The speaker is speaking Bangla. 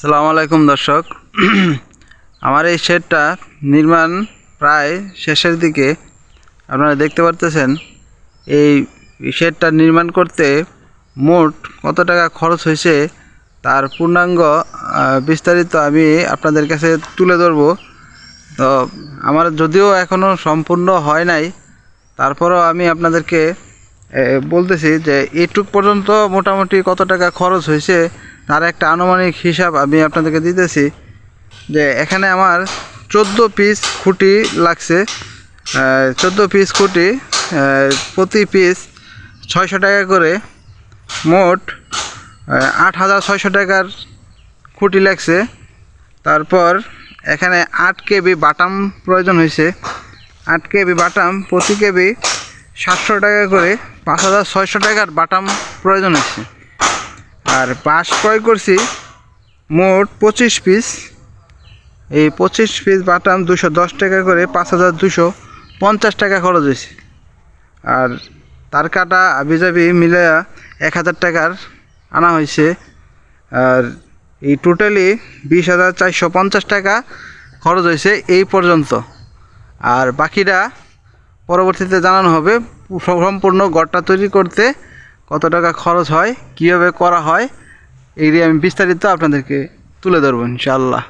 সালামু আলাইকুম দর্শক। আমার এই শেডটা নির্মাণ প্রায় শেষের দিকে। আপনারা দেখতে পারতেছেন, এই শেডটা নির্মাণ করতে মোট কত টাকা খরচ হয়েছে তার পূর্ণাঙ্গ বিস্তারিত আমি আপনাদের কাছে তুলে ধরবো। তো আমার যদিও এখনও সম্পূর্ণ হয় নাই, তারপরও আমি আপনাদেরকে বলতেছি যে এটুক পর্যন্ত মোটামুটি কত টাকা খরচ হয়েছে তার একটা আনুমানিক হিসাব আমি আপনাদেরকে দিতেছি যে এখানে আমার চোদ্দ পিস খুঁটি লাগছে চোদ্দ পিস খুঁটি প্রতি পিস ছয়শো টাকা করে। মোট আট হাজার ছয়শো টাকার খুঁটি লাগছে। তারপর এখানে আট কেবি বাটাম প্রয়োজন হয়েছে। আট কেবি বাটাম প্রতি কেবি সাতশো টাকা করে, পাঁচ হাজার ছয়শো টাকার বাটাম প্রয়োজন হয়েছে। আর বাঁশ ক্রয় করছি মোট পঁচিশ পিস এই পঁচিশ পিস বাটাম দুশো দশ টাকা করে পাঁচ হাজার দুশো পঞ্চাশ টাকা খরচ হয়েছে। আর তার কাটা আবিজাবি মিলে এক হাজার টাকার আনা হয়েছে। আর এই টোটালি বিশ হাজার চারশো পঞ্চাশ টাকা খরচ হয়েছে এই পর্যন্ত। আর বাকিটা পরবর্তীতে জানানো হবে। সম্পূর্ণ গড়টা তৈরি করতে কত টাকা খরচ হয় কীভাবে করা হয় এই আমি বিস্তারিত আপনাদেরকে তুলে ধরবো ইনশাআল্লাহ।